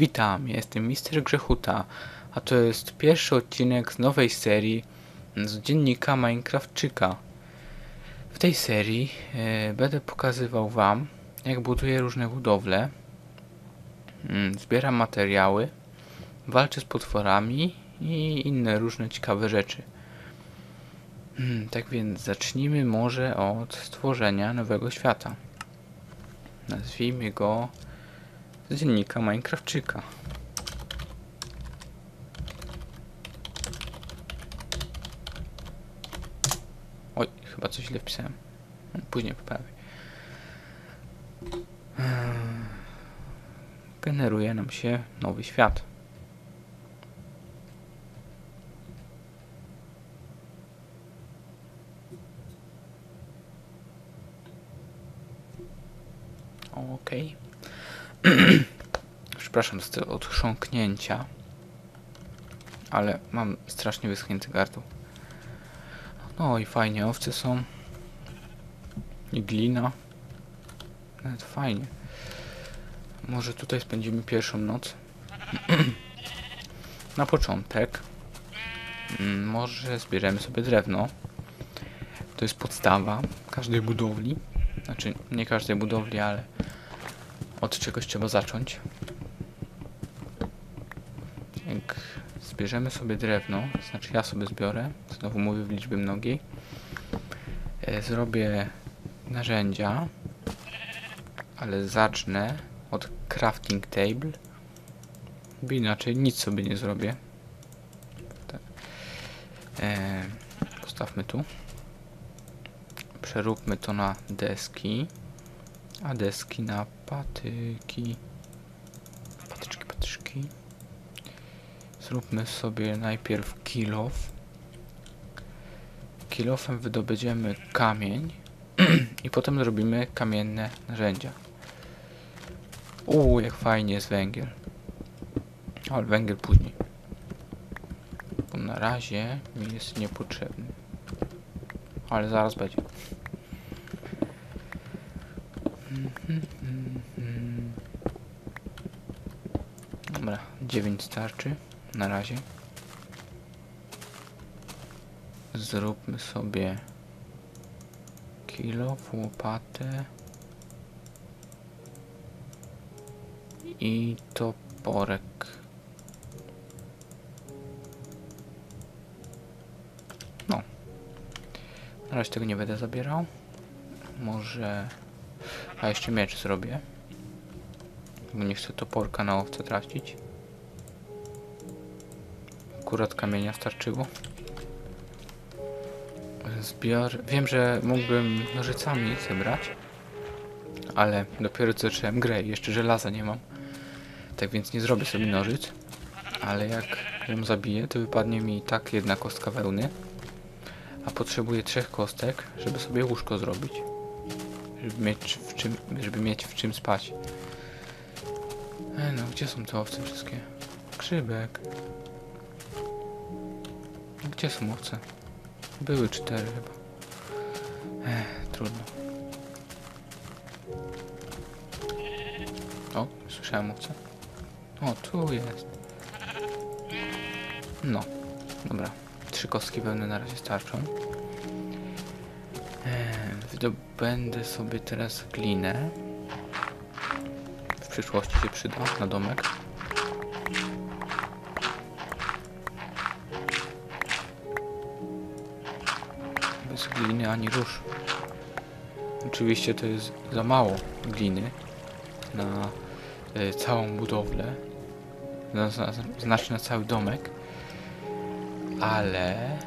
Witam, jestem Mister Grzechuta, a to jest pierwszy odcinek z nowej serii z dziennika Minecraftczyka. W tej serii e, będę pokazywał Wam, jak buduję różne budowle, mm, zbieram materiały, walczę z potworami i inne różne ciekawe rzeczy. Mm, tak więc zacznijmy może od stworzenia nowego świata. Nazwijmy go dziennika Minecraftczyka. Oj, chyba coś źle wpisałem. Później poprawię. Eee, Generuje nam się nowy świat. Okej. Przepraszam za te odchrząknięcia. Ale mam strasznie wyschnięty gardło. No i fajnie, owce są. I glina. Nawet fajnie. Może tutaj spędzimy pierwszą noc. Na początek. mm, Może zbierzemy sobie drewno. To jest podstawa każdej budowli. Znaczy, nie każdej budowli, ale od czegoś trzeba zacząć. Jak zbierzemy sobie drewno, znaczy ja sobie zbiorę, znowu mówię w liczbie mnogiej, e, zrobię narzędzia, ale zacznę od crafting table, bo inaczej nic sobie nie zrobię. E, postawmy tu. Przeróbmy to na deski, a deski na patyki. Patyczki, patyczki. Zróbmy sobie najpierw kilof. Kilofem wydobędziemy kamień i potem zrobimy kamienne narzędzia. Uuu, jak fajnie jest węgiel. Ale węgiel później. Bo na razie mi jest niepotrzebny. Ale zaraz będzie. Dobra, 9 starczy na razie. Zróbmy sobie kilo, łopatę i toporek. No. Na razie tego nie będę zabierał. Może... A jeszcze miecz zrobię. Bo nie chcę toporka na owce tracić. Akurat kamienia starczyło. Zbior... Wiem, że mógłbym nożycami zebrać. Ale dopiero co zacząłem grę i jeszcze żelaza nie mam. Tak więc nie zrobię sobie nożyc. Ale jak ją zabiję, to wypadnie mi i tak jedna kostka wełny. A potrzebuję trzech kostek, żeby sobie łóżko zrobić. Żeby mieć w czym, żeby mieć w czym spać. E no, gdzie są te owce wszystkie? Grzybek. Gdzie są owce? Były cztery chyba. Ech, trudno. O, słyszałem owce. O, tu jest. No, dobra. Trzy kostki wełny na razie starczą. Eee, wydobędę sobie teraz glinę. W przyszłości się przyda na domek. Bez gliny ani rusz. Oczywiście to jest za mało gliny na e, całą budowlę. Na, na, znaczy na cały domek. Ale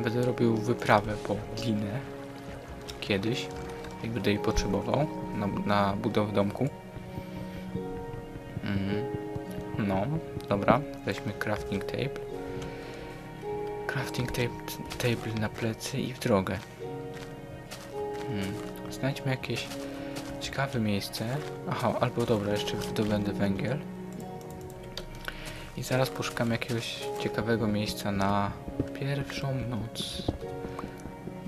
będę robił wyprawę po glinę kiedyś, jak będę jej potrzebował na, na budowę domku. Mhm. No, dobra, weźmy crafting table. Crafting table, table na plecy i w drogę. Hmm. Znajdźmy jakieś ciekawe miejsce. Aha, albo dobra, jeszcze wydobędę węgiel. I zaraz poszukam jakiegoś ciekawego miejsca na pierwszą noc.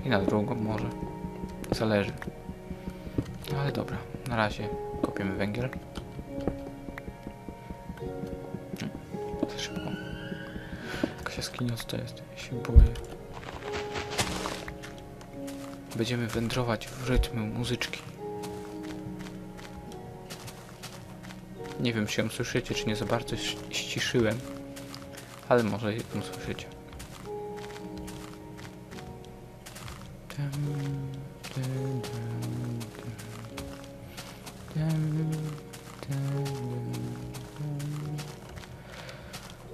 I na drugą może. Zależy. No ale dobra, Na razie kopiemy węgiel. Za szybko. Jakaś to jest? Ja się boję. Będziemy wędrować w rytm muzyczki. Nie wiem, czy ją słyszycie, czy nie za bardzo ściszyłem. Ale może ją słyszycie.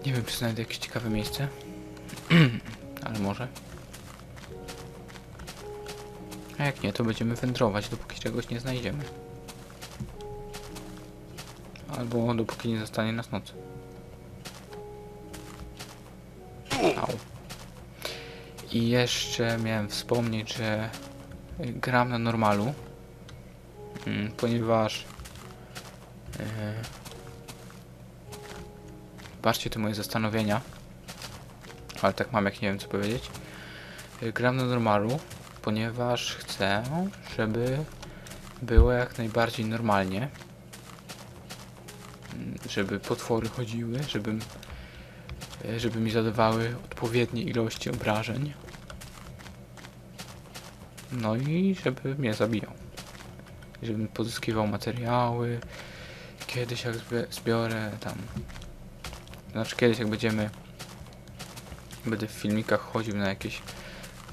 Nie wiem, czy znajdę jakieś ciekawe miejsce. Ale może. A jak nie, to będziemy wędrować, dopóki czegoś nie znajdziemy. Albo dopóki nie zostanie nas noc. Au. I jeszcze miałem wspomnieć, że gram na normalu, mm, ponieważ yy, Baczcie te moje zastanowienia, ale tak mam, jak nie wiem co powiedzieć. Gram na normalu, ponieważ chcę, żeby było jak najbardziej normalnie. Żeby potwory chodziły, żebym, y, żeby mi zadawały odpowiednie ilości obrażeń. No i żeby mnie zabijał. Żebym pozyskiwał materiały. Kiedyś jak zbiorę tam. Znaczy kiedyś jak będziemy. Będę w filmikach chodził na jakieś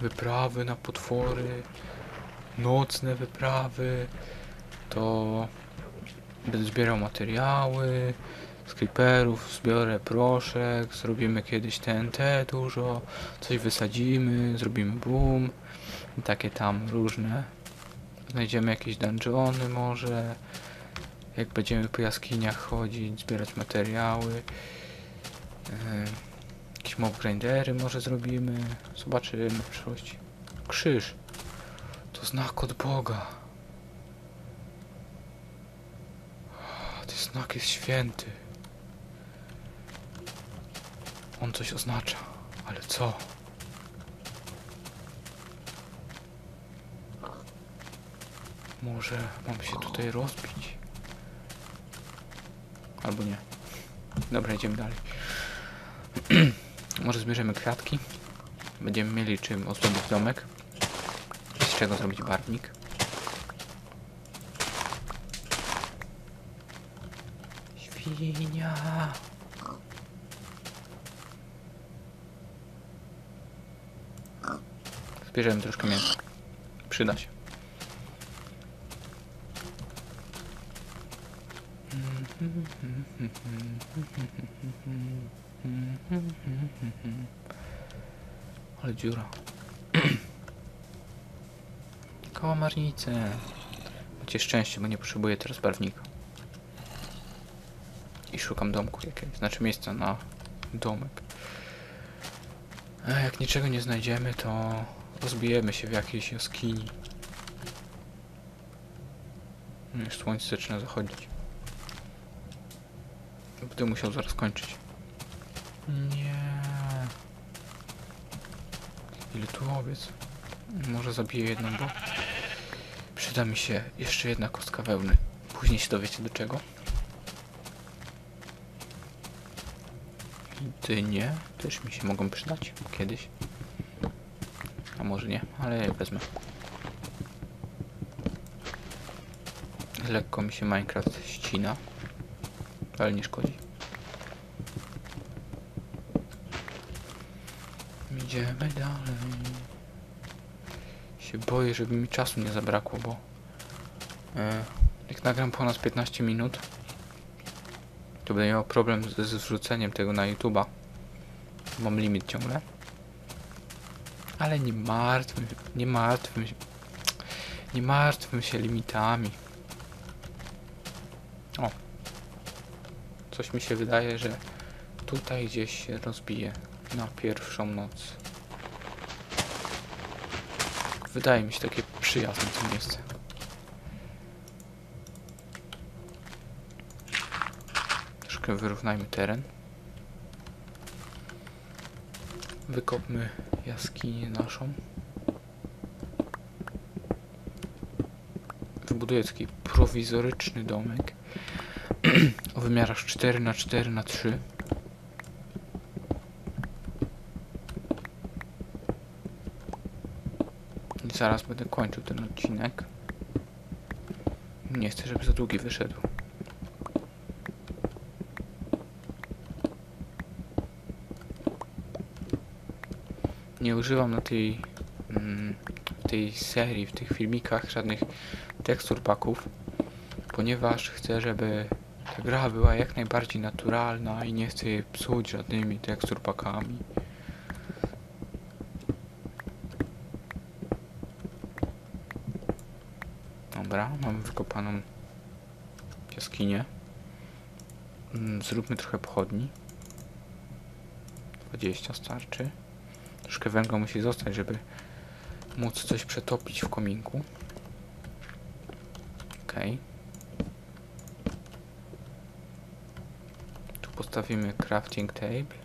wyprawy na potwory. Nocne wyprawy. To będę zbierał materiały. Z creeperów zbiorę proszek. Zrobimy kiedyś TNT dużo. Coś wysadzimy. Zrobimy boom. I takie tam różne. Znajdziemy jakieś dungeony może. Jak będziemy po jaskiniach chodzić, zbierać materiały. Yy, jakieś mob grindery może zrobimy. Zobaczymy w przyszłości. Krzyż. To znak od Boga. Ten znak jest święty. On coś oznacza. Ale co? Może mam się tutaj rozbić? Albo nie. Dobra, idziemy dalej. Może zbierzemy kwiatki. Będziemy mieli czym ozdobić domek. Z czego zrobić barwnik. Świnia. Zbierzemy troszkę mięsa. Przyda się. Ale dziura. Kałamarnice. Macie szczęście, bo nie potrzebuję teraz barwnika. I szukam domku jakiegoś, znaczy miejsca na domek. A jak niczego nie znajdziemy, to rozbijemy się w jakiejś jaskini. No Już słońce zaczyna zachodzić. Będę musiał zaraz kończyć. Nie. Ile tu owiec? Może zabiję jedną, bo przyda mi się jeszcze jedna kostka wełny. Później się dowiecie do czego. Dynie też mi się mogą przydać kiedyś. A może nie, ale ja je wezmę. Lekko mi się Minecraft ścina, ale nie szkodzi. Idziemy dalej. Się boję, żeby mi czasu nie zabrakło, bo e, jak nagram ponad 15 minut, to będę miał problem z, z wrzuceniem tego na YouTube'a. Mam limit ciągle. Ale nie martwmy, nie martwmy się. Nie martwmy się limitami. O. Coś mi się wydaje, że tutaj gdzieś się rozbije na pierwszą noc. Wydaje mi się takie przyjazne to miejsce. Troszkę wyrównajmy teren. Wykopmy jaskinię naszą. Wybuduję taki prowizoryczny domek o wymiarach 4 na 4 na 3 I zaraz będę kończył ten odcinek. Nie chcę, żeby za długi wyszedł. Nie używam na tej, mm, tej serii, w tych filmikach żadnych tekstur paków, ponieważ chcę, żeby ta gra była jak najbardziej naturalna i nie chcę jej psuć żadnymi tekstur pakami. Dobra, mamy wykopaną jaskinię. Mm, Zróbmy trochę pochodni. 20 starczy. Troszkę węgla musi zostać, żeby móc coś przetopić w kominku. Okej. Tu postawimy crafting table.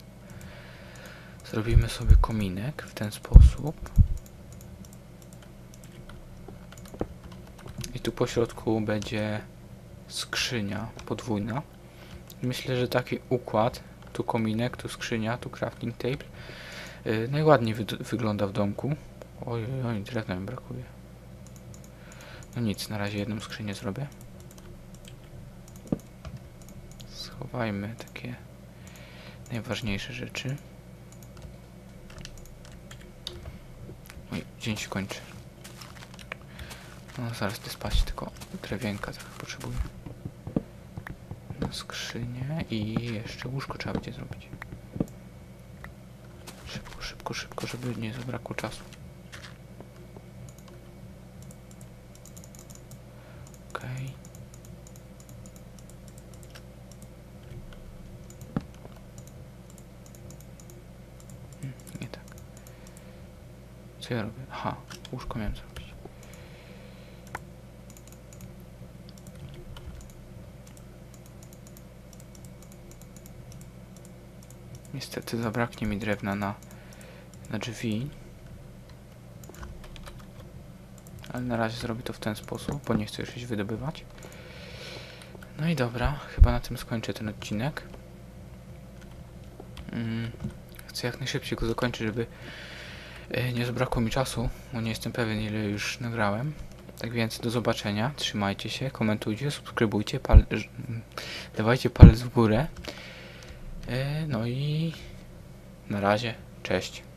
Zrobimy sobie kominek w ten sposób. I tu po środku będzie skrzynia podwójna. Myślę, że taki układ, tu kominek, tu skrzynia, tu crafting table, najładniej wyd- wygląda w domku. Oj, oj, drewna mi brakuje. No nic, na razie jedną skrzynię zrobię. Schowajmy takie najważniejsze rzeczy. Oj, dzień się kończy. No zaraz ty spać, tylko drewienka trochę potrzebuję. Na skrzynię i jeszcze łóżko trzeba będzie zrobić. Szybko, szybko, żeby nie zabrakło czasu. Okej. Hmm, Nie tak. Co ja robię? Aha, łóżko miałem zrobić. Niestety zabraknie mi drewna na, na drzwi. Ale na razie zrobię to w ten sposób, bo nie chcę już iść wydobywać. No i dobra, chyba na tym skończę ten odcinek. Mm, chcę jak najszybciej go zakończyć, żeby e, nie zabrakło mi czasu, bo nie jestem pewien ile już nagrałem. Tak więc do zobaczenia, trzymajcie się, komentujcie, subskrybujcie, pal mm, dawajcie palec w górę. E, no i na razie, cześć.